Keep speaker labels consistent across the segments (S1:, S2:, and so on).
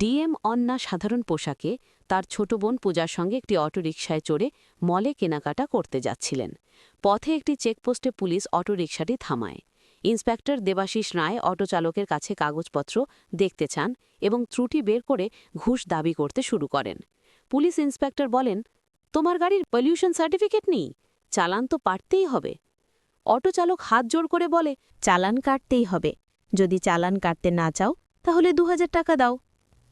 S1: DM Anna সাধারণ পোশাকে তার ছোট বোন পূজার সঙ্গে একটি অটোরিকশায় চড়ে মলে কেনাকাটা করতে যাচ্ছিলেন। পথে একটি চেকপোস্টে পুলিশ অটোরিকশাটি থামায়। ইন্সপেক্টর দেবাশিস রায় অটো চালকের কাছে কাগজপত্র দেখতে চান এবং ত্রুটি বের করে ঘুষ দাবি করতে শুরু করেন। পুলিশ ইন্সপেক্টর বলেন, তোমার গাড়ির পলিউশন সার্টিফিকেট নেই, চালান তো পাঠতেই হবে। অটো চালক হাত জোড় করে বলে,
S2: চালান কাটতেই হবে। যদি চালান কাটতে না চাও, তাহলে দু হাজার টাকা দাও।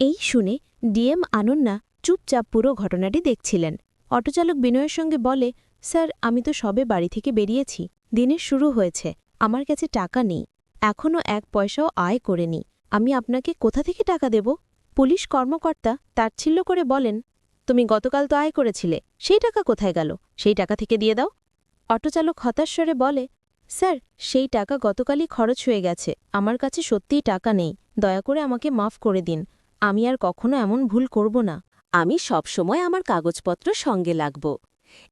S2: এই শুনে ডিএম আনন্না চুপচাপ পুরো ঘটনাটি দেখছিলেন। অটোচালক বিনয়ের সঙ্গে বলে, স্যার, আমি তো সবে বাড়ি থেকে বেরিয়েছি। দিনের শুরু হয়েছে। আমার কাছে টাকা নেই। এখনও এক পয়সাও আয় করেনি। আমি আপনাকে কোথা থেকে টাকা দেব? পুলিশ কর্মকর্তা তাচ্ছিল্য করে বলেন, তুমি গতকাল তো আয় করেছিলে। সেই টাকা কোথায় গেল? সেই টাকা থেকে দিয়ে দাও। অটোচালক হতাশ্বরে বলে, স্যার, সেই টাকা গতকালই খরচ হয়ে গেছে। আমার কাছে সত্যিই টাকা নেই। দয়া করে আমাকে মাফ করে দিন। আমি আর কখনো এমন ভুল করব না।
S1: আমি সবসময় আমার কাগজপত্র সঙ্গে লাগব।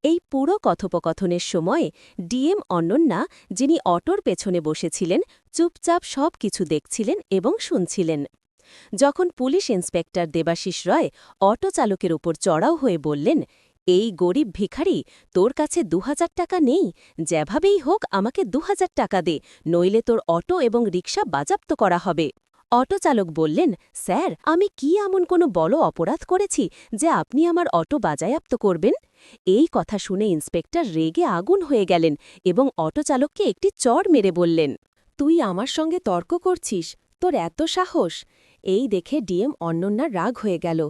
S1: এই পুরো কথোপকথনের সময়ে ডিএম অনন্যা, যিনি অটোর পেছনে বসেছিলেন, চুপচাপ সব কিছু দেখছিলেন এবং শুনছিলেন। যখন police inspector Debasish Roy auto চালকের উপর চড়াও হয়ে বললেন, এই গরিব ভিখারি, তোর কাছে দু হাজার টাকা নেই। যেভাবেই হোক আমাকে দু হাজার টাকা দে, নইলে তোর অটো এবং রিক্সা বাজাপ্ত করা হবে। অটো চালক বললেন, স্যার, আমি কি এমন কোনো বড় অপরাধ করেছি যে আপনি আমার অটো বাজায়াপ্ত করবেন? এই কথা শুনে ইন্সপেক্টর রেগে আগুন হয়ে গেলেন এবং অটো চালককে একটি চড় মেরে বললেন, তুই আমার সঙ্গে তর্ক করছিস, তোর এত সাহস? এই দেখে ডিএম অন্যন্যার রাগ হয়ে গেল।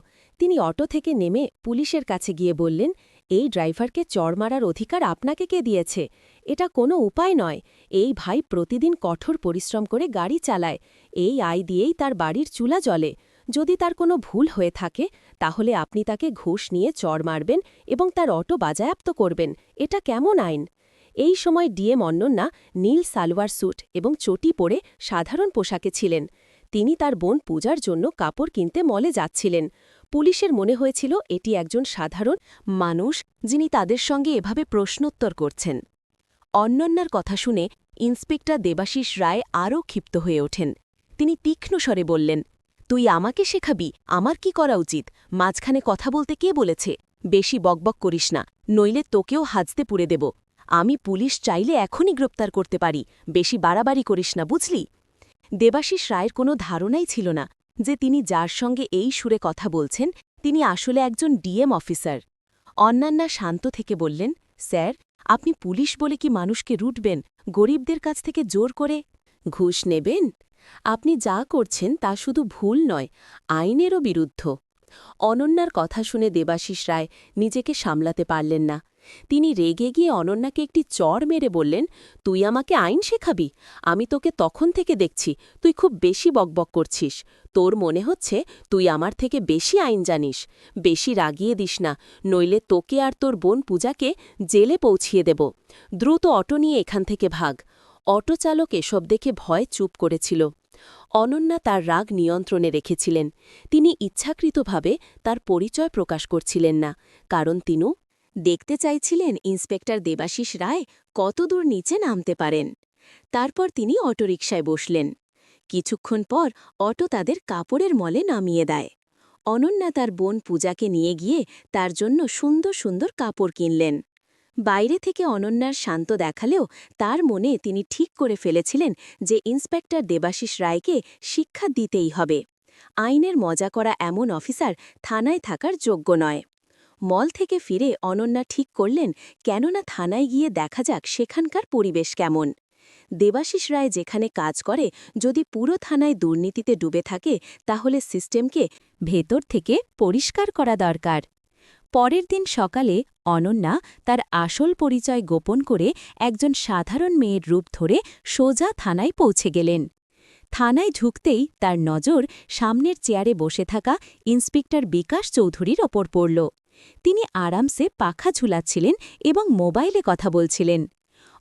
S1: তিনি অটো থেকে নেমে পুলিশের কাছে গিয়ে বললেন, এই ড্রাইভারকে চড় মারার অধিকার আপনাকে কে দিয়েছে? এটা কোনো উপায় নয়। এই ভাই প্রতিদিন কঠোর পরিশ্রম করে গাড়ি চালায়। এই আয় দিয়েই তার বাড়ির চুলা জ্বলে। যদি তার কোনো ভুল হয়ে থাকে, তাহলে আপনি তাকে ঘুষ নিয়ে চড় মারবেন এবং তার অটো বাজায়াপ্ত করবেন। এটা কেমন আইন? এই সময় ডিএম অন্যন্যা নীল সালোয়ার স্যুট এবং চটি পরে সাধারণ পোশাকে ছিলেন। তিনি তার বোন পূজার জন্য কাপড় কিনতে মলে যাচ্ছিলেন। পুলিশের মনে হয়েছিল এটি একজন সাধারণ মানুষ যিনি তাদের সঙ্গে এভাবে প্রশ্নোত্তর করছেন। অন্যন্যার কথা শুনে ইন্সপেক্টর দেবাশিস রায় আরও ক্ষিপ্ত হয়ে ওঠেন। তিনি তীক্ষ্ণ স্বরে বললেন, তুই আমাকে শেখাবি, আমার কি করা উচিত? মাঝখানে কথা বলতে কে বলেছে? বেশি বকবক করিস না, নইলে তোকেও হাজতে পুড়ে দেব। আমি পুলিশ চাইলে এখনই গ্রেপ্তার করতে পারি, বেশি বাড়াবাড়ি করিস না, বুঝলি? দেবাশিস রায়ের কোনো ধারণাই ছিল না যে তিনি যার সঙ্গে এই সুরে কথা বলছেন, তিনি আসলে একজন ডিএম অফিসার। অন্যান্যা শান্ত থেকে বললেন, স্যার, আপনি পুলিশ বলে কি মানুষকে রুটবেন, গরিবদের কাছ থেকে জোর করে? ঘুষ নেবেন? আপনি যা করছেন তা শুধু ভুল নয়, আইনেরও বিরুদ্ধ। অনন্যার কথা শুনে দেবাশিস রায় নিজেকে সামলাতে পারলেন না। তিনি রেগে গিয়ে অনন্যাকে একটি চড় মেরে বললেন, তুই আমাকে আইন শেখাবি? আমি তোকে তখন থেকে দেখছি, তুই খুব বেশি বকবক করছিস। তোর মনে হচ্ছে তুই আমার থেকে বেশি আইন জানিস। বেশি রাগিয়ে দিস না, নইলে তোকে আর তোর বোন পূজাকে জেলে পৌঁছিয়ে দেব। দ্রুত অটো নিয়ে এখান থেকে ভাগ। অটো চালক এসব দেখে ভয় চুপ করেছিল। অনন্যা তার রাগ নিয়ন্ত্রণে রেখেছিলেন। তিনি ইচ্ছাকৃতভাবে তার পরিচয় প্রকাশ করছিলেন না, কারণ তিনু, দেখতে চাইছিলেন ইন্সপেক্টর দেবাশিস রায় কতদূর নিচে নামতে পারেন? তারপর তিনি অটোরিকশায় বসলেন। কিছুক্ষণ পর অটো তাদের কাপড়ের মলে নামিয়ে দেয়। অনন্যা তার বোন পূজাকে নিয়ে গিয়ে তার জন্য সুন্দর সুন্দর কাপড় কিনলেন। বাইরে থেকে অনন্যার শান্ত দেখালেও তার মনে তিনি ঠিক করে ফেলেছিলেন যে ইন্সপেক্টর দেবাশিস রায়কে শিক্ষা দিতেই হবে। আইনের মজা করা এমন অফিসার থানায় থাকার যোগ্য নয়। মল থেকে ফিরে অনন্যা ঠিক করলেন, কেননা থানায় গিয়ে দেখা যাক সেখানকার পরিবেশ কেমন। দেবাশিস রায় যেখানে কাজ করে, যদি পুরো থানায় দুর্নীতিতে ডুবে থাকে, তাহলে সিস্টেমকে ভেতর থেকে পরিষ্কার করা দরকার। পরের দিন সকালে অনন্যা তার আসল পরিচয় গোপন করে একজন সাধারণ মেয়ের রূপ ধরে সোজা থানায় পৌঁছে গেলেন। থানায় ঢুকতেই তার নজর সামনের চেয়ারে বসে থাকা ইন্সপেক্টর বিকাশ চৌধুরীর ওপর পড়ল। তিনি আরামসে পাখা ঝুলাচ্ছিলেন এবং মোবাইলে কথা বলছিলেন।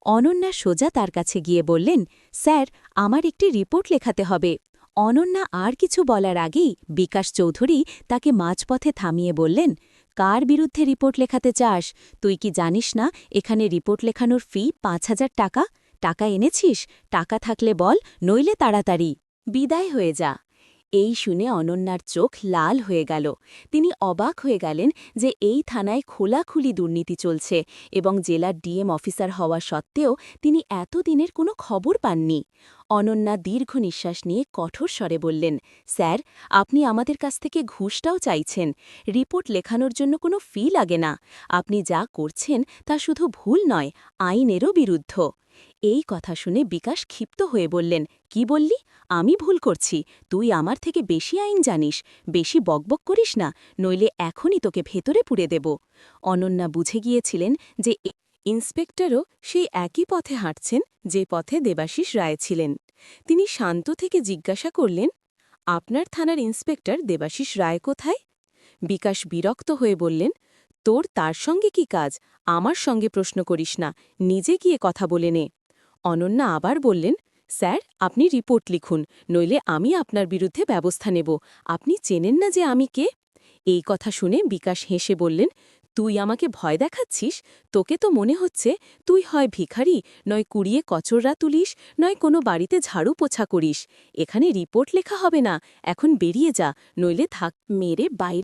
S1: অনন্যা সোজা তার কাছে গিয়ে বললেন, স্যার, আমার একটি রিপোর্ট লেখাতে হবে। অনন্যা আর কিছু বলার আগেই বিকাশ চৌধুরী তাকে মাঝপথে থামিয়ে বললেন কার বিরুদ্ধে রিপোর্ট লেখাতে চাস? তুই কি জানিস না এখানে রিপোর্ট লেখানোর ফি পাঁচ হাজার টাকা? টাকা এনেছিস? টাকা থাকলে বল, নইলে তাড়াতাড়ি। বিদায় হয়ে যা। এই শুনে অনন্যার চোখ লাল হয়ে গেল। তিনি অবাক হয়ে গেলেন যে এই থানায় খোলাখুলি দুর্নীতি চলছে এবং জেলার ডিএম অফিসার হওয়া সত্ত্বেও তিনি এতদিনের কোনো খবর পাননি। অনন্যা দীর্ঘ নিঃশ্বাস নিয়ে কঠোর স্বরে বললেন, স্যার, আপনি আমাদের কাছ থেকে ঘুষটাও চাইছেন। রিপোর্ট লেখানোর জন্য কোনো ফি লাগে না। আপনি যা করছেন তা শুধু ভুল নয়, আইনেরও বিরুদ্ধ। এই কথা শুনে বিকাশ ক্ষিপ্ত হয়ে বললেন, কি বললি? আমি ভুল করছি। তুই আমার থেকে বেশি আইন জানিস। বেশি বকবক করিস না, নইলে এখনই তোকে ভেতরে পুড়ে দেব। অনন্যা বুঝে গিয়েছিলেন যে ইন্সপেক্টরও সেই একই পথে হাঁটছেন যে পথে দেবাশিস রায় ছিলেন। তিনি শান্ত থেকে জিজ্ঞাসা করলেন, আপনার থানার ইন্সপেক্টর দেবাশিস রায় কোথায়? বিকাশ বিরক্ত হয়ে বললেন, তোর তার সঙ্গে কি কাজ? আমার সঙ্গে প্রশ্ন করিস না, নিজে গিয়ে কথা বলে নে। অনন্যা আবার বললেন, স্যার, আপনি রিপোর্ট লিখুন, নইলে আমি আপনার বিরুদ্ধে ব্যবস্থা নেব। আপনি চেনেন না যে আমি কে? এই কথা শুনে বিকাশ হেসে বললেন তুই আমাকে ভয় দেখাচ্ছিস? তোকে তো মনে হচ্ছে তুই হয় ভিখারি, নয় কুড়িয়ে কচররা তুলিস, নয় কোনো বাড়িতে ঝাড়ু পোছা করিস। এখানে রিপোর্ট লেখা হবে না, এখন বেরিয়ে যা, নইলে থাক, মেরে বাইরে